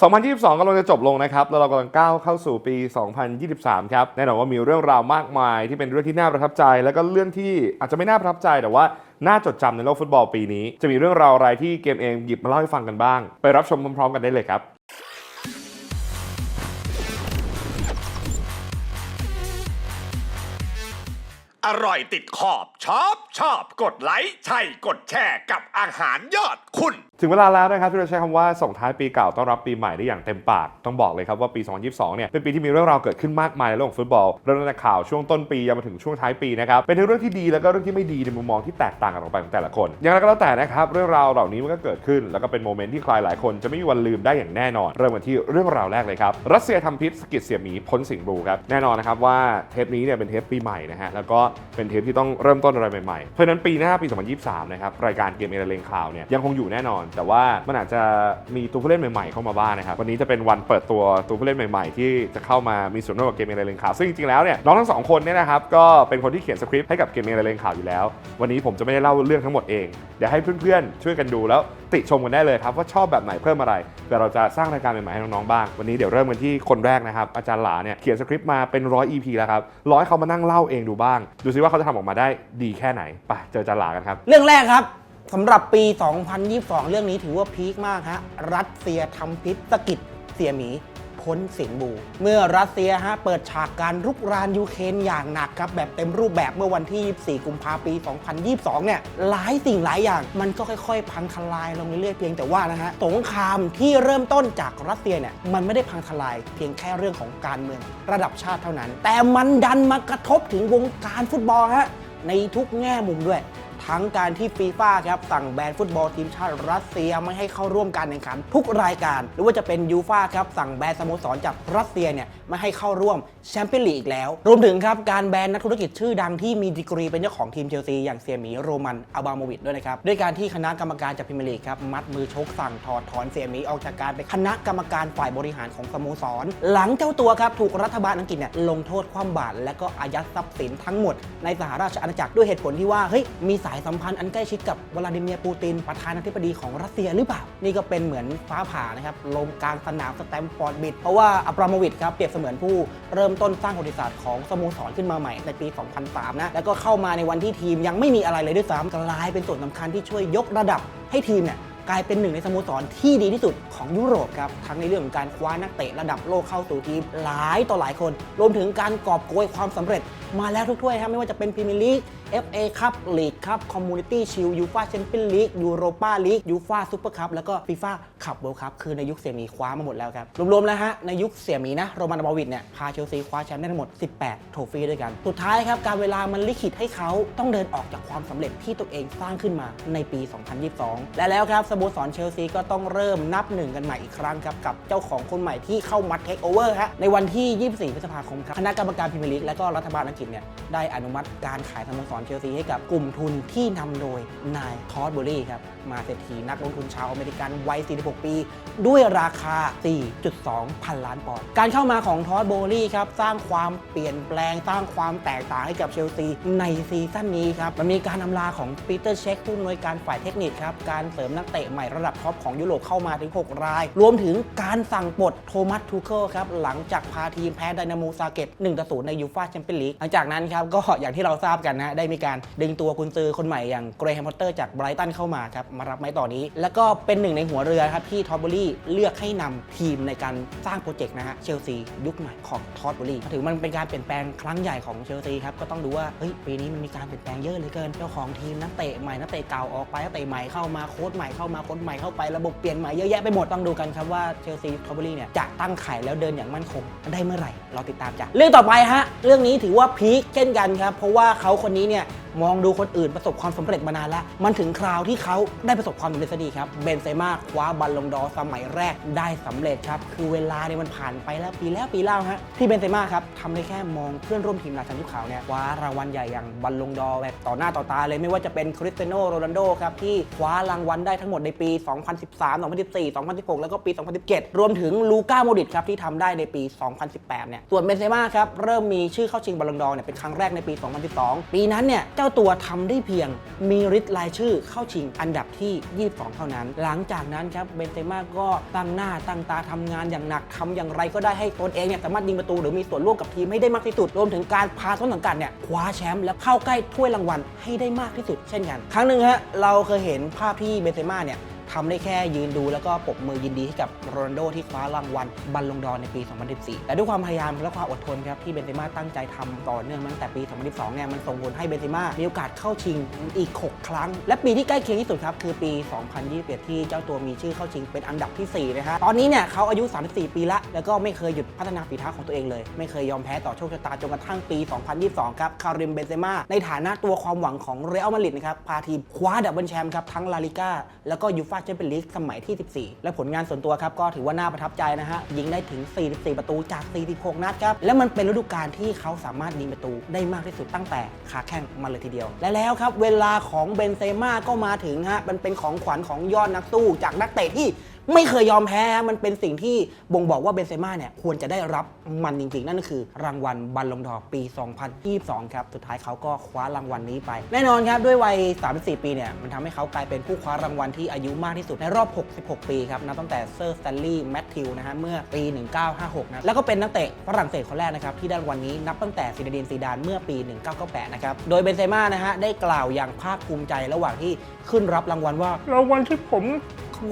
2022กำลังจะจบลงนะครับ แล้วเรากำลังก้าวเข้าสู่ปี 2023 ครับ แน่นอนว่ามีเรื่องราวมากมายที่เป็นเรื่องที่น่าประทับใจ แล้วก็เรื่องที่อาจจะไม่น่าประทับใจแต่ว่าน่าจดจำในโลกฟุตบอลปีนี้ จะมีเรื่องราวอะไรที่เกมเองหยิบมาเล่าให้ฟังกันบ้าง ไปรับชมพร้อมๆกันได้เลยครับอร่อยติดขอบชอบชอบกดไลค์ใช่กดแชร์กับอาหารยอดคุณถึงเวลาแล้วนะครับที่เราใช้คำว่าส่งท้ายปีเก่าต้อนรับปีใหม่ได้อย่างเต็มปาก ต้องบอกเลยครับว่าปี 2022 เนี่ยเป็นปีที่มีเรื่องราวเกิดขึ้นมากมายในโลกของฟุตบอลเริ่มตั้งแต่ข่าวช่วงต้นปียาวมาถึงช่วงท้ายปีนะครับเป็นทั้งเรื่องที่ดีแล้วก็เรื่องที่ไม่ดีในมุมมองที่แตกต่างกันออกไปของแต่ละคน อย่างไรก็แล้วแต่นะครับเรื่องราวเหล่านี้มันก็เกิดขึ้น แล้วก็เป็นโมเมนต์ที่ใครหลายคนจะไม่มีวันลืมได้อย่างแน่นอน เริ่มกันที่เรื่องราวแรกเลยครับรัสเซียทำพิษสกิดเสียหมีพ้นสิงห์บูครับแน่นอนนะครับว่าเทปนี้เนี่ยเป็นเทปปีใหม่นะฮะแล้วก็เป็นเทปที่ต้องเริ่มต้นอะไรใหม่ๆเพราะฉะนั้นปีหน้าปี 2023 นะครับรายการเกมเอเลงข่าวเนี่ยยังคงอยู่แน่นอนแต่ว่ามันอาจจะมีตัวผู้เล่นใหม่ๆเข้ามาบ้างนะครับ วันนี้จะเป็นวันเปิดตัวตัวผู้เล่นใหม่ๆ ที่จะเข้ามามีส่วนร่วมกับเกมเอเลงข่าวซึ่งจริงๆแล้วเนี่ยน้องทั้งสองคนเนี่ยนะครับก็เป็นคนที่เขียนสคริปต์ให้กับเกมเอเลงข่าวอยู่แล้ว วันนี้ผมจะไม่ได้เล่าเรื่องทั้งหมดเองเดี๋ยวให้เพื่อนๆช่วยกันดูแล้วติชมกันได้เลยครับว่าชอบแบบไหนเพิ่มอะไรเดี๋ยวเราจะสร้างรายการใหม่ๆให้น้องๆบ้าง วันนี้เดี๋ยวเริ่มกันที่คนแรกนะครับอาจารย์หลาเนี่ยเขียนสคริปต์มาเป็นร้อย EP แล้วครับร้อยเขามานั่งเล่าเองดูบ้าง ดูซิว่าเขาจะทำออกมาได้ดีแค่ไหนไปเจออาจารย์หลากันครับ เรื่องแรกครับ สำหรับปี 2022 เรื่องนี้ถือว่าพีคมากฮะ รัสเซียทำพิษสกิดเสียหมีพ้นสิงบู เมื่อรัสเซียฮะเปิดฉากการรุกรานยูเครนอย่างหนักครับ แบบเต็มรูปแบบเมื่อวันที่ 24 กุมภาพันธ์ ปี 2022 เนี่ย หลายสิ่งหลายอย่าง มันก็ค่อยๆ พังทลายลงเรื่อยๆ เพียงแต่ว่านะฮะ สงครามที่เริ่มต้นจากรัสเซียเนี่ย มันไม่ได้พังทลายเพียงแค่เรื่องของการเมืองระดับชาติเท่านั้น แต่มันดันมากระทบถึงวงการฟุตบอลฮะ ในทุกแง่มุมด้วย ทั้งการที่ฟีฟ่าครับสั่งแบนฟุตบอลทีมชาติรัสเซียไม่ให้เข้าร่วมการแข่งขันทุกรายการ หรือว่าจะเป็นยูฟ่าครับสั่งแบนสโมสรจากรัสเซียเนี่ยไม่ให้เข้าร่วมแชมเปี้ยนลีกอีกแล้ว รวมถึงครับการแบนนักธุรกิจชื่อดังที่มีดีกรีเป็นเจ้าของทีมเชลซีอย่างเซียมีโรมันอัลบาโมวิชด้วยนะครับด้วยการที่คณะกรรมการจากพรีเมียร์ลีกครับมัดมือชกสั่งถอดถอนเซียมีออกจากการเป็นคณะกรรมการฝ่ายบริหารของสโมสร หลังเจ้าตัวครับถูกรัฐบาลอังกฤษเนี่ยลงโทษคว่ำบาตรและก็อายัดทรัพย์สินทั้งหมดในสหราชอาณาจักรด้วยเหตุผลที่ว่าเฮ้ยมีสายสัมพันธ์อันใกล้ชิดกับวลาดิเมียร์ปูติน ประธานาธิบดีของรัสเซียหรือเปล่า นี่ก็เป็นเหมือนฟ้าผ่านะครับลมกลางสนามสแตมฟอร์ดบิดเพราะว่าอับราโมวิชครับเปรียบเสมือนผู้เริ่มต้นสร้างประวัติศาสตร์ของสโมสรขึ้นมาใหม่ในปี 2003 นะ แล้วก็เข้ามาในวันที่ทีมยังไม่มีอะไรเลยด้วยซ้ำกลายเป็นส่วนสำคัญที่ช่วยยกระดับให้ทีมเนี่ย กลายเป็นหนึ่งในสโมสรที่ดีที่สุดของยุโรปครับ ทั้งในเรื่องของการคว้านักเตะระดับโลกเข้าสู่ทีมหลายต่อหลายคน รวมถึงการกอบโกยความสำเร็จมาแล้วทุกถ้วยครับไม่ว่าจะเป็นพรีเมียร์ลีก FA คัพลีกคัพคอมมูนิตี้ชิลยูฟาแชมเปี้ยนลีกยูโรปาลีกยูฟาซูเปอร์คัพแล้วก็ฟีฟ่าคัพเวิลด์คัพคือในยุคเสี่ยหมีคว้ามาหมดแล้วครับ รวมๆแล้วฮะ ในยุคเสี่ยหมีนะโรมันบาวิดเนี่ยพาเชลซีคว้าแชมป์ได้ทั้งหมด 18 โทฟี่ด้วยกัน สุดท้ายครับ การเวลามันลิขิตให้เขาต้องเดินออกจากความสำเร็จที่ตัวเองสร้างขึ้นมาในปี 2022 และแล้วครับสโมสรเชลซีก็ต้องเริ่มนับหนึ่งกันใหม่อีกครั้งครับกับเจ้าของคนใหม่ที่เข้ามาเทคโอเวอร์ฮะในวันที่ 24 พฤษภาคมครับคณะกรรมการพรีเมียร์ลีกและก็รัฐบาลอังกฤษเนี่ยได้อนุมัติการขายสโมสรเชลซีให้กับกลุ่มทุนที่นำโดยนายทอดบุรีครับมาเศรษฐีนักลงทุนชาวอเมริกันวัย46ปี ด้วยราคา 4.2 พันล้านปอนด์ การเข้ามาของทอดโบลี่ครับ สร้างความเปลี่ยนแปลง สร้างความแตกต่างให้กับเชลซีในซีซั่นนี้ครับ มันมีการนำลาของปีเตอร์เช็คผู้อำนวยการฝ่ายเทคนิคครับ การเสริมนักเตะใหม่ระดับท็อปของยุโรปเข้ามาถึง 6 ราย รวมถึงการสั่งปลดโทมัสทูเคิลครับหลังจากพาทีมแพ้ไดนาโมซาเกต1ต่อ0ในยูฟ่าแชมเปี้ยนลีกหลังจากนั้นครับก็อย่างที่เราทราบกันนะได้มีการดึงตัวกุนซือคนใหม่อย่างเกรแฮมพอตเตอร์จากไบรตันเข้ามาครับมารับไม้ต่อนี้ แล้วก็เป็นหนึ่งในหัวเรือครับที่ทอตบุรีเลือกให้นำทีมในการสร้างโปรเจกต์นะฮะเชลซียุคใหม่ของทอตบุรีถือมันเป็นการเปลี่ยนแปลงครั้งใหญ่ของเชลซีครับก็ต้องดูว่าเฮ้ยปีนี้มันมีการเปลี่ยนแปลงเยอะเหลือเกินเจ้าของทีมนักเตะใหม่นักเตะเก่าออกไปนักเตะใหม่เข้ามาโค้ชใหม่เข้ามาโค้ชใหม่เข้าไประบบเปลี่ยนใหม่เยอะแยะไปหมดต้องดูกันครับว่าเชลซีทอตบุรีเนี่ยจะตั้งไข่แล้วเดินอย่างมั่นคงได้เมื่อไหร่เราติดตามจ้ะเรื่องต่อไปฮะเรื่องนี้ถือว่าพีคเช่นกันครับเพราะว่าเขาคนนี้เนี่ย มองดูคนอื่นประสบความสำเร็จมานานแล้ว มันถึงคราวที่เขาได้ประสบความสำเร็จสีครับ เบนเซม่าคว้าบัลลงดอสมัยแรกได้สำเร็จครับ คือเวลาเนี่ยมันผ่านไปแล้วปีแล้วปีเล่าฮะ ที่เบนเซม่าครับทำได้แค่มองเพื่อนร่วมทีมราชันยุคขาวเนี่ยคว้ารางวัลใหญ่อย่างบัลลงดอแบบต่อหน้าต่อตาเลยไม่ว่าจะเป็นคริสเตียโนโรนัลโดครับที่คว้ารางวัลได้ทั้งหมดในปี 2013 2014 2016 แล้วก็ปี 2017 รวมถึงลูก้าโมดิตครับที่ทำได้ในปี 2018 เนี่ย ส่วนเบนเซม่าครับเริ่มมีชื่อเข้าชิงบัลลงดอเนี่ยเป็นครั้งแรกในปี 2012 ปีนั้นเนี่ยเจ้าาตัวทำได้เพียงมีริดรายชื่อเข้าชิงอันดับที่ 22 เท่านั้น หลังจากนั้นครับเบนเซม่าก็ตั้งหน้าตั้งตาทำงานอย่างหนักทำอย่างไรก็ได้ให้ตนเองเนี่ยสามารถยิงประตูหรือมีส่วนร่วมกับทีมให้ได้มากที่สุดรวมถึงการพาต้นสังกัดเนี่ยคว้าแชมป์และเข้าใกล้ถ้วยรางวัลให้ได้มากที่สุดเช่นกัน ครั้งหนึ่งฮะเราเคยเห็นภาพที่เบนเซม่าเนี่ย ทำได้แค่ยืนดูแล้วก็ปรบมือยินดีให้กับโรนัลโดที่คว้ารางวัลบัลลงดอร์ในปี 2014 แต่ด้วยความพยายามและความอดทนครับที่เบนเซม่าตั้งใจทำต่อเนื่องมาตั้งแต่ปี 2012 เนี่ยมันส่งผลให้เบนเซม่ามีโอกาสเข้าชิงอีก 6 ครั้ง และปีที่ใกล้เคียงที่สุดครับคือปี 2021 ที่เจ้าตัวมีชื่อเข้าชิงเป็นอันดับทีสี่ 4 นะฮะ ตอนนี้เนี่ยเขาอายุ 34 ปีละ แล้วก็ไม่เคยหยุดพัฒนาฝีเท้าของตัวเองเลย ไม่เคยยอมแพ้ต่อโชคชะตาจนกระทั่งปี 2022 ครับ คาริม เบนเซม่า ในฐานะตัวความหวังของเรอัลมาดริดนะครับ พาทีมคว้าดับเบิลแชมป์ครับทั้งลาลิก้าแล้วก็ยูฟ่าแชมเปี้ยนลีกสมัยที่ 14 และผลงานส่วนตัวครับก็ถือว่าน่าประทับใจนะฮะ ยิงได้ถึง 44 ประตูจาก 46 นัดครับ และมันเป็นฤดูกาลที่เขาสามารถยิงประตูได้มากที่สุดตั้งแต่ขาแข้งมาเลยทีเดียว และแล้วครับเวลาของเบนเซม่าก็มาถึงฮะมันเป็นของขวัญของยอดนักสู้จากนักเตะที่ ไม่เคยยอมแพ้ มันเป็นสิ่งที่บ่งบอกว่าเบนเซม่าเนี่ยควรจะได้รับมันจริงๆ นั่นก็คือ รางวัลบัลลงดอปี 2022 ครับ สุดท้ายเขาก็คว้ารางวัลนี้ไป แน่นอนครับ ด้วยวัย 34 ปีเนี่ย มันทำให้เขากลายเป็นผู้คว้ารางวัลที่อายุมากที่สุดในรอบ 66 ปีครับ นับตั้งแต่เซอร์สแตนลีย์แมทธิวนะฮะ เมื่อปี 1956 นะ แล้วก็เป็นนักเตะฝรั่งเศสคนแรกนะครับที่ได้รางวัลนี้นับตั้งแต่ซินเดนซีดานเมื่อปี 1998 นะครับ โดยเบนเซม่านะฮะได้กล่าวอย่างภาคภูมิใจระหว่างที่ขึ้นรับรางวัลว่ารางวัลที่ผม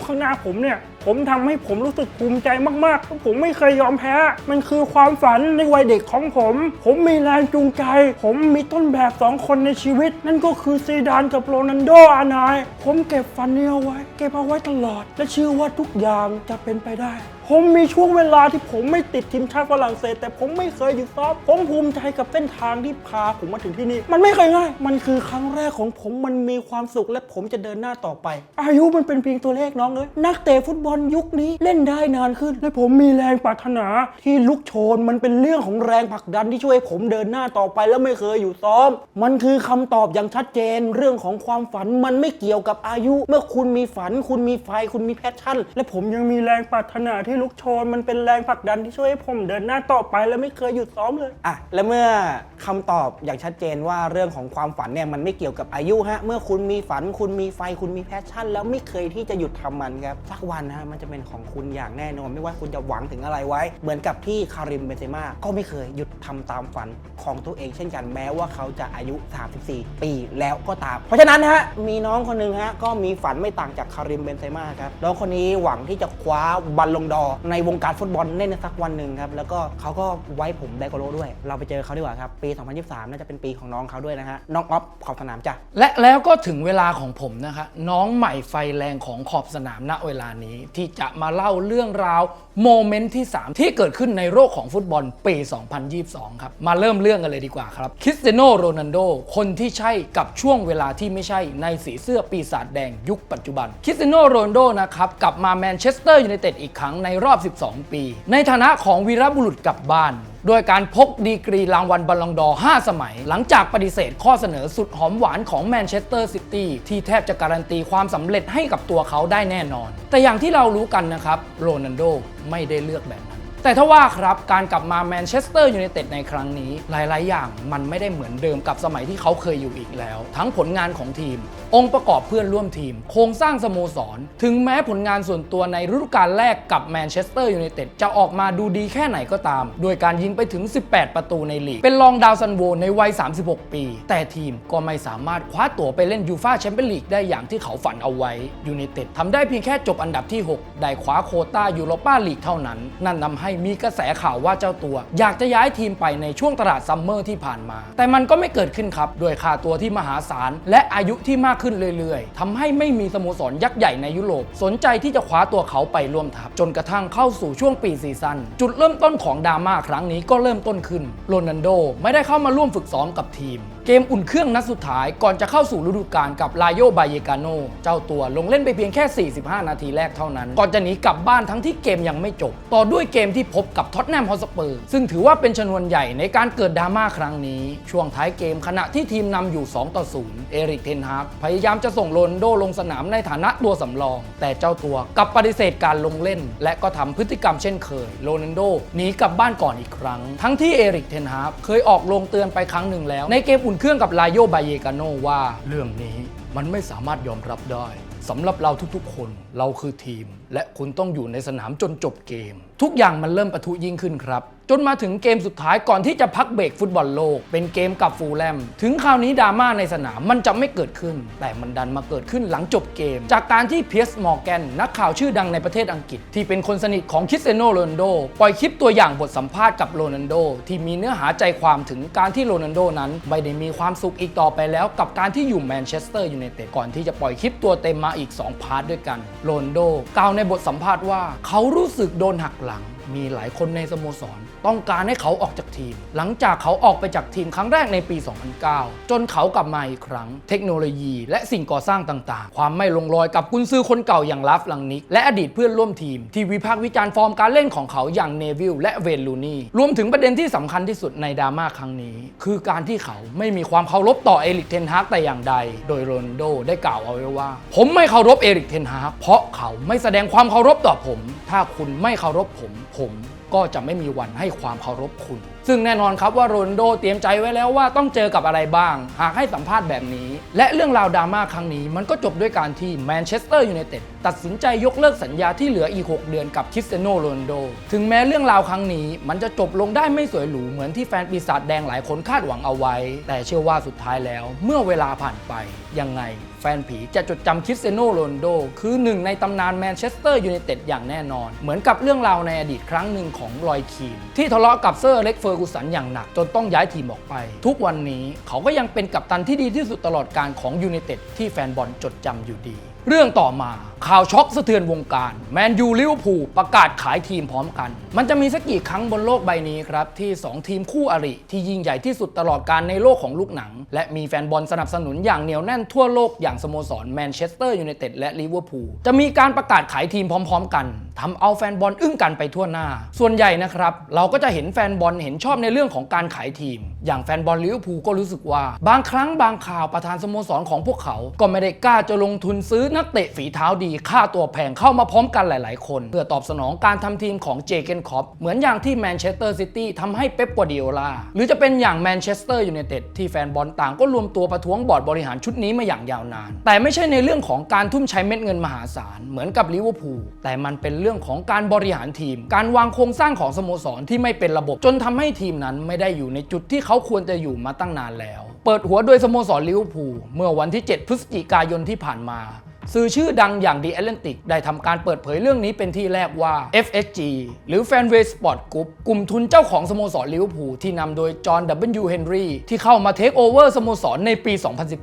ข้างหน้าผมเนี่ย ผมทำให้ผมรู้สึกภูมิใจมากๆ ผมไม่เคยยอมแพ้ มันคือความฝันในวัยเด็กของผม ผมมีแรงจูงใจ ผมมีต้นแบบสองคนในชีวิต นั่นก็คือซีดานกับโรนันโดอาไนาย ผมเก็บฝันนี้เอาไว้ เก็บเอาไว้ตลอด และเชื่อว่าทุกอย่างจะเป็นไปได้ ผมมีช่วงเวลาที่ผมไม่ติดทีมชาติฝรั่งเศส แต่ผมไม่เคยหยุดซ้อมผมภูมิใจกับเส้นทางที่พาผมมาถึงที่นี่ มันไม่เคยง่าย มันคือครั้งแรกของผมมันมีความสุขและผมจะเดินหน้าต่อไป อายุมันเป็นเพียงตัวเลขน้องเอ้ยนักเตะฟุตบอลยุคนี้เล่นได้นานขึ้น และผมมีแรงปรารถนาที่ลุกโชน มันเป็นเรื่องของแรงผลักดันที่ช่วยผมเดินหน้าต่อไปแล้วไม่เคยอยู่ซ้อม มันคือคำตอบอย่างชัดเจน เรื่องของความฝันมันไม่เกี่ยวกับอายุ เมื่อคุณมีฝัน คุณมีไฟคุณมีแพชชั่น และผมยังมีแรงปรารถนาที่ลุกโชนมันเป็นแรงผลักดันที่ช่วยให้ผมเดินหน้าต่อไปและไม่เคยหยุดซ้อมเลย อะและเมื่อคำตอบอย่างชัดเจนว่าเรื่องของความฝันเนี่ยมันไม่เกี่ยวกับอายุฮะเมื่อคุณมีฝันคุณมีไฟคุณมีแพชชั่น แล้วไม่เคยที่จะหยุดทำมันครับสักวันนะฮะมันจะเป็นของคุณอย่างแน่นอน ไม่ว่าคุณจะหวังถึงอะไรไว้ เหมือนกับที่คาริมเบนเซม่าก็ไม่เคยหยุดทำตามฝันของตัวเองเช่นกันแม้ว่าเขาจะอายุ 34 ปีแล้วก็ตาม เพราะฉะนั้นฮะมีน้องคนหนึ่งฮะก็มีฝันไม่ต่างจากคาริมเบนเซม่าครับน้องคนนี้หวังที่จะคว้าบัลลงดอร์ในวงการฟุตบอลเล่นสักวันหนึ่งครับ แล้วก็เขาก็ไว้ผมไดโกโลด้วย เราไปเจอเขาดีกว่าครับ ปี 2023 น่าจะเป็นปีของน้องเขาด้วยนะฮะ น้องออฟขอบสนามจ้ะ และแล้วก็ถึงเวลาของผมนะคะ น้องใหม่ไฟแรงของขอบสนามณเวลานี้ ที่จะมาเล่าเรื่องราว โมเมนต์ที่ 3 ที่เกิดขึ้นในโลกของฟุตบอลปี 2022 ครับ มาเริ่มเรื่องกันเลยดีกว่าครับคริสเตียโนโรนัลโดคนที่ใช่กับช่วงเวลาที่ไม่ใช่ในสีเสื้อปีศาจแดงยุคปัจจุบันคริสเตียโนโรนัลโดนะครับ กลับมาแมนเชสเตอร์ยูไนเต็ดอีกครั้งในรอบ 12 ปี ในฐานะของวีรบุรุษกลับบ้าน โดยการพกดีกรีรางวัลบอลลงดอร์5สมัย หลังจากปฏิเสธข้อเสนอสุดหอมหวานของแมนเชสเตอร์ซิตี้ที่แทบจะการันตีความสำเร็จให้กับตัวเขาได้แน่นอน แต่อย่างที่เรารู้กันนะครับโรนัลโดไม่ได้เลือกแบบนั้น แต่ถ้าว่าครับการกลับมาแมนเชสเตอร์ยูไนเต็ดในครั้งนี้ หลาย ๆ อย่างมันไม่ได้เหมือนเดิมกับสมัยที่เขาเคยอยู่อีกแล้ว ทั้งผลงานของทีม องค์ประกอบเพื่อนร่วมทีม โครงสร้างสโมสร ถึงแม้ผลงานส่วนตัวในฤดูกาลแรกกับแมนเชสเตอร์ยูไนเต็ดจะออกมาดูดีแค่ไหนก็ตาม โดยการยิงไปถึง 18 ประตูในลีก เป็นรองดาวซันโวในวัย 36 ปี แต่ทีมก็ไม่สามารถคว้าตั๋วไปเล่นยูฟาแชมเปี้ยนลีกได้อย่างที่เขาฝันเอาไว้ยูไนเต็ดทำได้เพียงแค่จบอันดับที่ 6 ได้คว้าโคต้ายูโรปาลีกเท่านั้น นั่นทำให้มีกระแสข่าวว่าเจ้าตัว อยากจะย้ายทีมไปในช่วงตลาดซัมเมอร์ที่ผ่านมา แต่มันก็ไม่เกิดขึ้นครับด้วยค่าตัวที่มหาศาล และอายุที่มากขึ้นเรื่อยๆทำให้ไม่มีสโมสรยักษ์ใหญ่ในยุโรป สนใจที่จะคว้าตัวเขาไปร่วมทัพ จนกระทั่งเข้าสู่ช่วงปีซีซั่นจุดเริ่มต้นของดราม่าครั้งนี้ก็เริ่มต้นขึ้นโรนัลโดไม่ได้เข้ามาร่วมฝึกซ้อมกับทีม เกมอุ่นเครื่องนัดสุดท้ายก่อนจะเข้าสู่ฤดูกาลกับลาโยบายเยกาโนเจ้าตัวลงเล่นไปเพียงแค่ 45 นาทีแรกเท่านั้น ก่อนจะหนีกลับบ้านทั้งที่เกมยังไม่จบ ต่อด้วยเกมที่พบกับท็อตแนมฮอสเปอร์ซึ่งถือว่าเป็นชนวนใหญ่ในการเกิดดราม่าครั้งนี้ ช่วงท้ายเกมขณะที่ทีมนำอยู่ 2 ต่อ 0 เอริกเทนฮากพยายามจะส่งโรนโดลงสนามในฐานะตัวสำรอง แต่เจ้าตัวกลับปฏิเสธการลงเล่น และก็ทำพฤติกรรมเช่นเคยโรนัลโดหนีกลับบ้านก่อนอีกครั้ง ทั้งที่เอริกเทนฮากเคยออกลงเตือนไปครั้งหนึ่งแล้ว ในเกมอุ่นนเครื่องกับลาโยบาเยกาโนว่าเรื่องนี้มันไม่สามารถยอมรับได้สำหรับเราทุกๆคน เราคือทีม และคุณต้องอยู่ในสนามจนจบเกมทุกอย่างมันเริ่มปะทุยิ่งขึ้นครับ จนมาถึงเกมสุดท้ายก่อนที่จะพักเบรกฟุตบอลโลก เป็นเกมกับฟูลแลม ถึงคราวนี้ดราม่าในสนามมันจะไม่เกิดขึ้น แต่มันดันมาเกิดขึ้นหลังจบเกม จากการที่เพียสมอร์แกนนักข่าวชื่อดังในประเทศอังกฤษ ที่เป็นคนสนิทของคิสเตโนโรนโดปล่อยคลิปตัวอย่างบทสัมภาษณ์กับโรนัลโดที่มีเนื้อหาใจความถึงการที่โรนัลโดนั้นไม่ได้มีความสุขอีกต่อไปแล้ว กับการที่อยู่แมนเชสเตอร์ยูไนเต็ดก่อนที่จะปล่อยคลิปตัวเต็มมาอีก 2 พาร์ทด้วยกันโรนัลโดกล่าวในบทสัมภาษณ์ว่าเขารู้สึกโดนหักหลัง มีหลายคนในสโมสร ต้องการให้เขาออกจากทีม หลังจากเขาออกไปจากทีมครั้งแรกในปี 2009 จนเขากลับมาอีกครั้ง เทคโนโลยี และสิ่งก่อสร้างต่างๆ ความไม่ลงรอยกับกุนซือคนเก่าอย่างลัฟลังนิกและอดีตเพื่อนร่วมทีม ที่วิพากษ์วิจารณ์ฟอร์มการเล่นของเขาอย่างเนวิลและเวนลูนี่รวมถึงประเด็นที่สำคัญที่สุดในดราม่าครั้งนี้ คือการที่เขาไม่มีความเคารพต่อเอริกเทนฮากแต่อย่างใด โดยโรนโดได้กล่าวเอาไว้ว่า ผมไม่เคารพเอริกเทนฮากเพราะเขาไม่แสดงความเคารพต่อผม ถ้าคุณไม่เคารพผม ผม ก็จะไม่มีวันให้ความเคารพคุณ ซึ่งแน่นอนครับว่าโรนโดเตรียมใจไว้แล้วว่าต้องเจอกับอะไรบ้าง หากให้สัมภาษณ์แบบนี้ และเรื่องราวดราม่าครั้งนี้ มันก็จบด้วยการที่แมนเชสเตอร์ยูไนเต็ดตัดสินใจยกเลิกสัญญาที่เหลืออีก 6 เดือนกับคริสเตียโนโรนโด ถึงแม้เรื่องราวครั้งนี้มันจะจบลงได้ไม่สวยหรูเหมือนที่แฟนปีศาจแดงหลายคนคาดหวังเอาไว้ แต่เชื่อว่าสุดท้ายแล้ว เมื่อเวลาผ่านไปยังไง ฟนผีจะจดจำคริสเตียโนโรนโด คือหนึ่งในตำนานแมนเชสเตอร์ยูไนเต็ดอย่างแน่นอน เหมือนกับเรื่องราวในอดีตครั้งหนึ่งของรอยคีน ที่ทะเลาะกับเซอร์เล็กเฟอร์กูสันอย่างหนัก จนต้องย้ายทีมออกไป ทุกวันนี้เขาก็ยังเป็นกัปตันที่ดีที่สุดตลอดการของยูไนเต็ดที่แฟนบอลจดจำอยู่ดี เรื่องต่อมา ข่าวช็อกสะเทือนวงการ แมนยูลิเวอร์พูลประกาศขายทีมพร้อมกัน มันจะมีสักกี่ครั้งบนโลกใบนี้ครับ ที่ 2 ทีมคู่อริ ที่ยิ่งใหญ่ที่สุดตลอดการในโลกของลูกหนัง และมีแฟนบอลสนับสนุนอย่างเหนียวแน่นทั่วโลกอย่างสโมสรแมนเชสเตอร์ยูไนเต็ดและลิเวอร์พูลจะมีการประกาศขายทีมพร้อม ๆ กันทำเอาแฟนบอลอึ้งกันไปทั่วหน้า ส่วนใหญ่นะครับ เราก็จะเห็นแฟนบอลเห็นชอบในเรื่องของการขายทีม อย่างแฟนบอลลิเวอร์พูลก็รู้สึกว่า บางครั้งบางข่าวประธานสโมสรของพวกเขา ก็ไม่ได้กล้าจะลงทุนซื้อนักเตะฝีเท้าดีค่าตัวแพงเข้ามาพร้อมกันหลายๆ คน เพื่อตอบสนองการทำทีมของเจเกนคอปเหมือนอย่างที่แมนเชสเตอร์ซิตี้ทำให้เป๊ปกัวดิโอลาหรือจะเป็นอย่างแมนเชสเตอร์ยูไนเต็ดที่แฟนบอลต่างก็รวมตัวประท้วงบอร์ดบริหารชุดนี้มาอย่างยาวนาน แต่ไม่ใช่ในเรื่องของการทุ่มใช้เม็ดเงินมหาศาลเหมือนกับลิเวอร์พูลแต่มันเป็นเรื่องของการบริหารทีม การวางโครงสร้างของสโมสรที่ไม่เป็นระบบ จนทำให้ทีมนั้นไม่ได้อยู่ในจุดที่เขาควรจะอยู่มาตั้งนานแล้ว เปิดหัวโดยสโมสรลิเวอร์พูลเมื่อวันที่ 7 พฤศจิกายนที่ผ่านมา สื่อชื่อดังอย่าง The Atlantic ได้ทำการเปิดเผยเรื่องนี้เป็นที่แรกว่า FSG หรือ Fanway Sport Group กลุ่มทุนเจ้าของสโมสรลิเวอร์พูลที่นำโดยจอห์น W. Henry ที่เข้ามาเทคโอเวอร์สโมสรในปี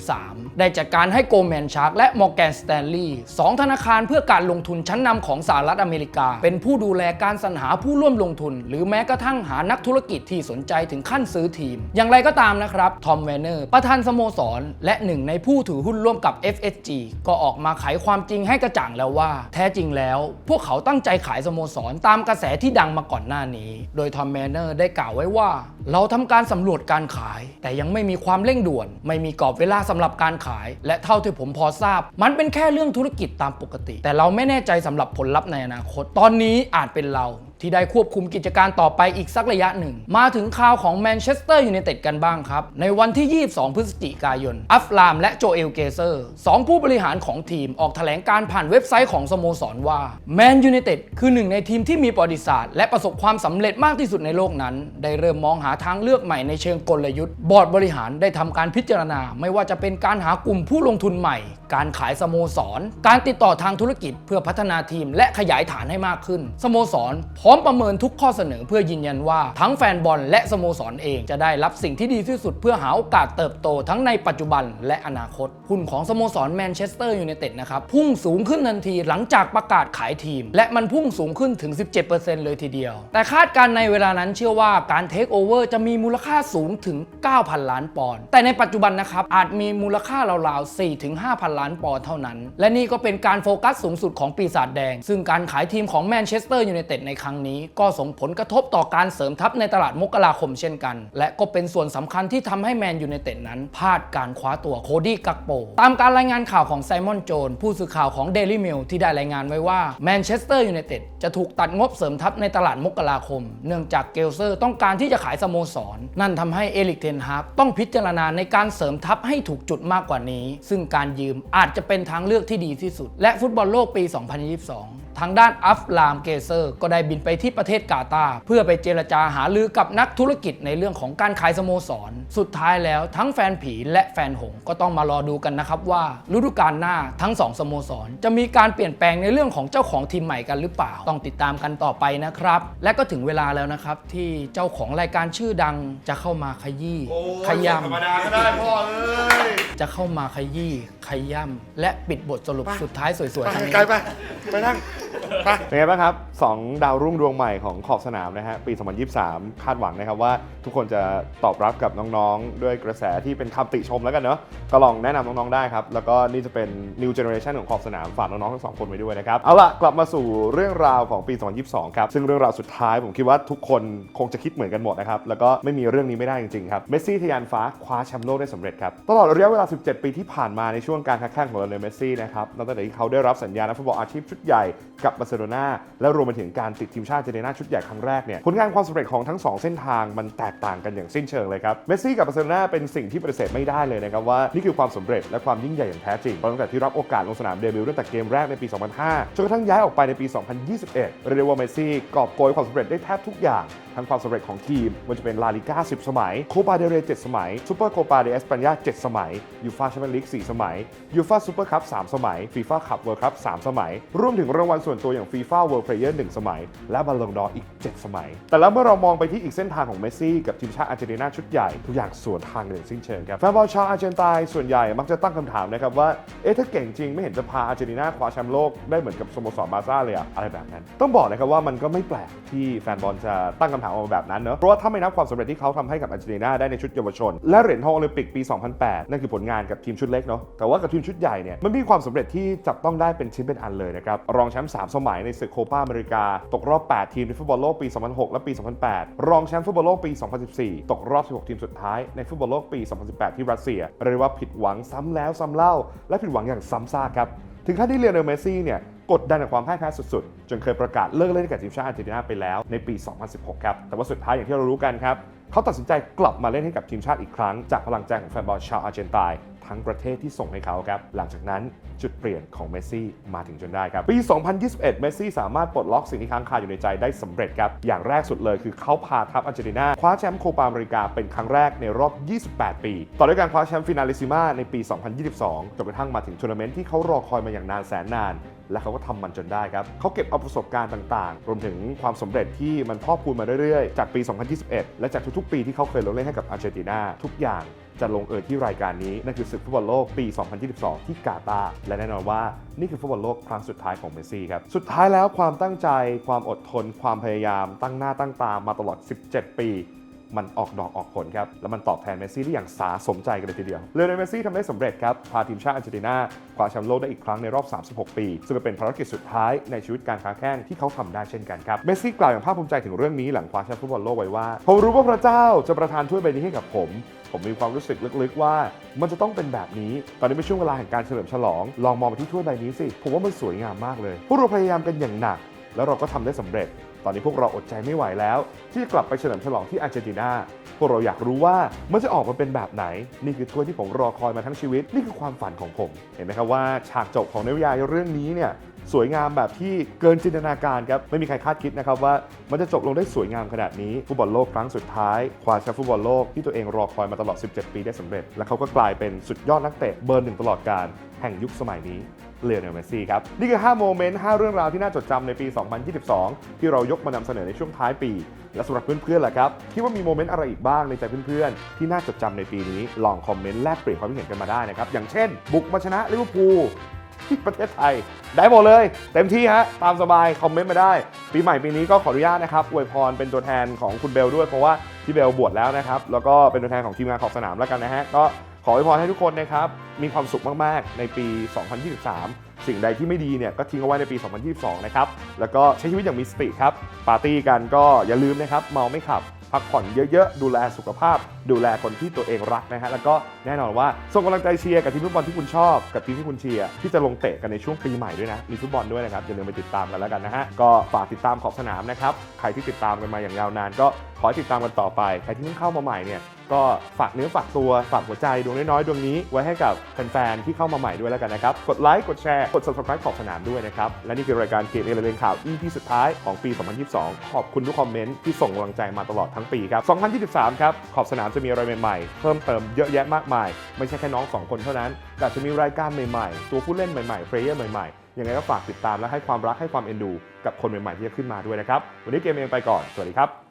2013 ได้จัดการให้โกลแมนชาร์กและมอร์แกนสแตนลีย์สองธนาคารเพื่อการลงทุนชั้นนำของสหรัฐอเมริกา เป็นผู้ดูแลการสรรหาผู้ร่วมลงทุน หรือแม้กระทั่งหานักธุรกิจที่สนใจถึงขั้นซื้อทีม อย่างไรก็ตามนะครับทอมเวนเนอร์ประธานสโมสร และหนึ่งในผู้ถือหุ้นร่วมกับ FSG ก็ออกมาไขความจริงให้กระจ่างแล้วว่า แท้จริงแล้ว พวกเขาตั้งใจขายสโมสรตามกระแสที่ดังมาก่อนหน้านี้ โดยทอมแมนเนอร์ได้กล่าวไว้ว่า เราทำการสำรวจการขาย แต่ยังไม่มีความเร่งด่วน ไม่มีกรอบเวลาสำหรับการขาย และเท่าที่ผมพอทราบ มันเป็นแค่เรื่องธุรกิจตามปกติ แต่เราไม่แน่ใจสำหรับผลลัพธ์ในอนาคต ตอนนี้อาจเป็นเรา ที่ได้ควบคุมกิจการต่อไปอีกสักระยะหนึ่ง มาถึงข่าวของแมนเชสเตอร์ยูไนเต็ดกันบ้างครับ ในวันที่ 22 พฤศจิกายน อัฟรามและโจเอลเกเซอร์สองผู้บริหารของทีมออกแถลงการผ่านเว็บไซต์ของสโมสรว่าแมนยูไนเต็ดคือหนึ่งในทีมที่มีประวัติศาสตร์และประสบความสำเร็จมากที่สุดในโลกนั้น ได้เริ่มมองหาทางเลือกใหม่ในเชิงกลยุทธ์ บอร์ดบริหารได้ทำการพิจารณา ไม่ว่าจะเป็นการหากลุ่มผู้ลงทุนใหม่ การขายสโมสร การติดต่อทางธุรกิจเพื่อพัฒนาทีม และขยายฐานให้มากขึ้นสโมสรพร้อ้อมประเมินทุกข้อเสนอเพื่อยืนยันว่าทั้งแฟนบอลและสโมสรเองจะได้รับสิ่งที่ดีที่สุดเพื่อหาโอกาสเติบโตทั้งในปัจจุบันและอนาคตหุ้นของสโมสรแมนเชสเตอร์ยูไนเต็ดนะครับพุ่งสูงขึ้นทันทีหลังจากประกาศขายทีม และมันพุ่งสูงขึ้นถึง 17%เลยทีเดียว แต่คาดการณ์ในเวลานั้นเชื่อว่าการเทคโอเวอร์จะมีมูลค่าสูงถึง 9,000 ล้านปอนด์แต่ในปัจจุบันนะครับอาจมีมูลค่าราวๆ4-5,000 ล้านปอนด์เท่านั้น และนี่ก็เป็นการโฟกัสสูงสุดของปีศาจแดง ซึ่งการขายทีมของแมนเชสเตอร์ยูไนเต็ดในครั้งนี้ก็ส่งผลกระทบต่อการเสริมทัพในตลาดมกราคมเช่นกัน และก็เป็นส่วนสำคัญที่ทำให้แมนยูไนเต็ดนั้นพลาดการคว้าตัวโคดี้กักโป ตามการรายงานข่าวของไซมอนโจนผู้สื่อข่าวของเดลี่มิลที่ได้รายงานไว้ว่าแมนเชสเตอร์ยูไนเต็ดจะถูกตัดงบเสริมทัพในตลาดมกราคม เนื่องจากเกลเซอร์ต้องการที่จะขายสโมสร นั่นทำให้เอลิกเทนฮากต้องพิจารณาในการเสริมทัพให้ถูกจุดมากกว่านี้ ซึ่งการยืมอาจจะเป็นทางเลือกที่ดีที่สุด และฟุตบอลโลกปี 2022 ทางด้านอัฟลามเกเซอร์ ก็ได้บินไปที่ประเทศกาตาร์เพื่อไปเจรจาหารือกับนักธุรกิจในเรื่องของการขายสโมสร สุดท้ายแล้วทั้งแฟนผีและแฟนหงส์ก็ต้องมารอดูกันนะครับว่าฤดูกาลหน้าทั้งสองสโมสร จะมีการเปลี่ยนแปลงในเรื่องของเจ้าของทีมใหม่กันหรือเปล่า ต้องติดตามกันต่อไปนะครับ และก็ถึงเวลาแล้วนะครับที่เจ้าของรายการชื่อดังจะเข้ามาขยี้ขยำธรรมดาก็ได้พ่อเอ้ยจะเข้ามาขยี้ ขย่ำและปิดบทสรุปสุดท้ายสวยๆทางนี้ ไกลไป ไปนั่ง ไป เป็นไงบ้างครับ2ดาวรุ่งดวงใหม่ของขอบสนามนะฮะปี 2023 คาดหวังนะครับว่าทุกคนจะตอบรับกับน้องๆ ด้วยกระแสที่เป็นคำติชมแล้วกันเนาะก็ลองแนะนำน้องๆได้ครับ แล้วก็นี่จะเป็น new generation ของขอบสนามฝากน้องๆทั้งสองคนไว้ด้วยนะครับ เอาล่ะ กลับมาสู่เรื่องราวของปี 2022 ครับ ซึ่งเรื่องราวสุดท้ายผมคิดว่าทุกคนคงจะคิดเหมือนกันหมดนะครับแล้วก็ไม่มีเรื่องนี้ไม่ได้จริงๆครับเมสซี่ทะยานฟ้าคว้าแชมป์โลกได้สำเร็จครับตลอดระยะเวลา 17 ปีที่ผ่านมาในช่วงการค้าแข่งของเลโอเนลเมสซี่นะครับนับตั้งแต่ที่เขาได้รับสัญญานักฟุตบอลอาชีพชุดใหญ่กับบาร์เซโลนาและรวมไปถึงการติดทีมชาติอาร์เนนาชุดใหญ่ครั้งแรกเนี่ยผลงานความสำเร็จของทั้งสองเส้นทางมันแตกต่างกันอย่างสิ้นเชิงเลยครับเมสซี่กับบาร์เซโลนาเป็นสิ่งที่ปฏิเสธไม่ได้เลยนะครับว่านี่คือความสำเร็จและความยิ่งใหญ่อย่างแท้จริงตั้งแต่ที่รับโอกาสลงสนามเดบิวต์ตั้งแต่เกมแรกในปี 2005จนกระทั่งย้ายออกไปในปี 2021เรียกได้ว่าเมสซี่กอบโกยความสำเร็จได้แทบทุกอย่างทั้งความสำเร็จของทีมมันจะเป็นลาลิก้า 10 สมัยโคปาเดเร7สมัยซูเปอร์โคปาเดเอสปัญญา7สมัยยูฟาแชมเปี้ยนลีก4สมัยยูฟาซูเปอร์คัพ3สมัยฟีฟ่าคัพเวิลด์คัพ3สมัย รวมถึงรางวัลส่วนตัวอย่างฟีฟ่าเวิลด์เพลเยอร์1สมัย และบอลลงดออีก 7 สมัย แต่แล้วเมื่อเรามองไปที่อีกเส้นทางของเมสซี่กับทีมชาติอาร์เจนตินาชุดใหญ่ทุกอย่างสวนทางกันอย่างสิ้นเชิงครับแฟนบอลชาวอาร์เจนตินาส่วนใหญ่มักจะตั้งคำถามนะครับว่าเอ๊ะถ้าเก่งจริงไม่เห็นจะพาอาร์เจนตินาคว้าแชมป์โลกได้เหมือนกับสโมสรบาซ่าเลยอะอะไรแบบนั้น ต้องบอกนะครับว่ามันก็ไม่แปลกที่แฟนบอลจะตั้งคำถามออกมาแบบนั้นเนอะเพราะว่าถ้าไม่นับความสำเร็จที่เขาทำให้กับอาร์เจนตินาได้ในชุดเยาวชน และเหรียญทองโอลิมปิกปี 2008 นั่นคือผลงานกับทีมชุดเล็กเนาะแต่ว่ากับทีมชุดใหญ่เนี่ยมันมีความสำเร็จที่จับต้องได้เป็นชิ้นเป็นอันเลยนะครับรองแชมป์3สมัยในศึกโคปาอเมริกา ตกรอบ 8 ทีมในฟุตบอลโลกปี 2006 และปี 2008 รองแชมป์ฟุตบอลโลกปี 2014 ตกรอบ 16 ทีมสุดท้ายในฟุตบอลโลกปี 2018 ที่รัสเซียเรียกว่าผิดหวังซ้ำแล้วซ้ำเล่า และผิดหวังอย่างซ้ำซากครับถึงขั้นที่เลียนเนลเมซี่เนี่ย กดดันกับความพ่ายแพ้สุดๆ จนเคยประกาศเลิกเล่นกับทีมชาติอาร์เจนตินาไปแล้วในปี 2016 ครับ แต่ว่าสุดท้ายอย่างที่เรารู้กันครับ เขาตัดสินใจกลับมาเล่นให้กับทีมชาติอีกครั้งจากพลังใจของแฟนบอลชาวอาร์เจนตินา ทั้งประเทศที่ส่งให้เขาครับ หลังจากนั้นจุดเปลี่ยนของเมสซี่มาถึงจนได้ครับ ปี 2021 เมสซี่สามารถปลดล็อกสิ่งที่ค้างคาอยู่ในใจได้สำเร็จครับ อย่างแรกสุดเลยคือเขาพาทัพอาร์เจนตินาคว้าแชมป์โคปาอเมริกาเป็นครั้งแรกในรอบ 28 ปี ต่อด้วยการคว้าแชมป์ฟินาลิซิมาในปี 2022 จนกระทั่งมาถึงทัวร์นาเมนต์ที่เขารอคอยมาอย่างนานแสนนานและเขาก็ทำมันจนได้ครับ เขาเก็บเอาประสบการณ์ต่างๆ รวมถึงความสำเร็จที่มันพอกพูนมาเรื่อยๆ จากปี 2021 และจากทุกๆ ปีที่เขาเคยลงเล่นให้กับอาร์เจนตินาทุกอย่าง จะลงเอยที่รายการนี้ นั่นคือศึกฟุตบอลโลกปี 2022 ที่กาตาร์และแน่นอนว่านี่คือฟุตบอลโลกครั้งสุดท้ายของเมสซี่ครับ สุดท้ายแล้วความตั้งใจ ความอดทน ความพยายาม ตั้งหน้าตั้งตามาตลอด 17 ปี มันออกดอกออกผลครับ แล้วมันตอบแทนเมสซี่ได้อย่างสาสมใจกันเลยทีเดียวเลโอเนลเมสซี่ทำได้สำเร็จครับ พาทีมชาติอาร์เจนตินาคว้าแชมป์โลกได้อีกครั้งในรอบ 36 ปี ซึ่งเป็นภารกิจสุดท้ายในชีวิตการค้าแข่งที่เขาทำได้เช่นกันครับ เมสซี่กล่าวอย่างภาคภูมิใจถึงเรื่องนี้หลังคว้าแชมป์ฟุตบอลโลกไว้ว่า ผมรู้ว่าพระเจ้าจะประทานถ้วยใบนี้ให้กับผม ผมมีความรู้สึกลึกๆว่า มันจะต้องเป็นแบบนี้ ตอนนี้เป็นช่วงเวลาแห่งการเฉลิมฉลอง ลองมองไปที่ถ้วยใบนี้สิ ผมว่ามันสวยงามมากเลย พวกเราพยายามกันอย่างหนัก แล้วเราก็ทำได้สำเร็จ ตอนนี้พวกเราอดใจไม่ไหวแล้ว ที่กลับไปเฉลิมฉลองที่อาร์เจนตินาพวกเราอยากรู้ว่ามันจะออกมาเป็นแบบไหน นี่คือถ้วยที่ผมรอคอยมาทั้งชีวิต นี่คือความฝันของผม เห็นไหมครับว่าฉากจบของนิยายเรื่องนี้เนี่ยสวยงามแบบที่เกินจินตนาการครับ ไม่มีใครคาดคิดนะครับว่ามันจะจบลงได้สวยงามขนาดนี้ ฟุตบอลโลกครั้งสุดท้ายคว้าแชมป์ฟุตบอลโลกที่ตัวเองรอคอยมาตลอด 17 ปีได้สำเร็จ และเขาก็กลายเป็นสุดยอดนักเตะเบอร์หนึ่งตลอดกาลแห่งยุคสมัยนี้ เลโอเนลเมสซี่ครับ นี่คือ 5 โมเมนต์ 5 เรื่องราวที่น่าจดจำในปี 2022 ที่เรายกมานำเสนอในช่วงท้ายปี และสำหรับเพื่อนๆล่ะครับ คิดว่ามีโมเมนต์อะไรอีกบ้างในใจเพื่อนๆ ที่น่าจดจำในปีนี้ ลองคอมเมนต์แลกเปลี่ยนความคิดเห็นกันมาได้นะครับ อย่างเช่น บุกมาชนะลิเวอร์พูลที่ประเทศไทย ได้หมดเลย เต็มที่ฮะ ตามสบาย คอมเมนต์มาได้ ปีใหม่ปีนี้ก็ขออนุญาตนะครับอวยพรเป็นตัวแทนของคุณเบลด้วยเพราะว่าที่เบลบวชแล้วนะครับ แล้วก็เป็นตัวแทนของทีมงานขอบสนามแล้วกันนะฮะ ก็ ขออวยพรให้ทุกคนนะครับมีความสุขมากๆ ในปี 2023 สิ่งใดที่ไม่ดีเนี่ยก็ทิ้งเอาไว้ในปี 2022 นะครับ แล้วก็ใช้ชีวิตอย่างมีสติครับ ปาร์ตี้กันก็อย่าลืมนะครับ เมาไม่ขับ พักผ่อนเยอะๆ ดูแลสุขภาพ ดูแลคนที่ตัวเองรักนะฮะ แล้วก็แน่นอนว่าส่งกำลังใจเชียร์กับทีมฟุตบอลที่คุณชอบ กับทีมที่คุณเชียร์ที่จะลงเตะกันในช่วงปีใหม่ด้วยนะ มีฟุตบอลด้วยนะครับอย่าลืมไปติดตามกันแล้วกันนะฮะ ก็ฝากติดตามขอบสนามนะครับ ใครที่ติดตามกันมาอย่างยาวนาน ก็ขอให้ติดตามกันต่อไป ใครที่เพิ่งเข้ามาใหม่เนี่ย ก็ฝากเนื้อฝากตัวฝากหัวใจดวงน้อยๆดวงนี้ไว้ให้กับแฟนๆที่เข้ามาใหม่ด้วยแล้วกันนะครับ กดไลค์กดแชร์กด subscribe ขอบสนามด้วยนะครับ และนี่คือรายการเกมเอเลเวนข่าว EP สุดท้ายของปี 2022 ขอบคุณทุกคอมเมนต์ที่ส่งกำลังใจมาตลอดทั้งปีครับ 2023 ครับขอบสนามจะมีอะไรใหม่ๆ เพิ่มเติมเยอะแยะมากมาย ไม่ใช่แค่น้องสองคนเท่านั้น แต่จะมีรายการใหม่ๆ ตัวผู้เล่นใหม่ๆเพลเยอร์ใหม่ๆยังไงก็ฝากติดตามและให้ความรักให้ความเอ็นดู กับคนใหม่ๆที่จะขึ้นมาด้วยนะครับวันนี้เกมเองไปก่อนสวัสดีครับ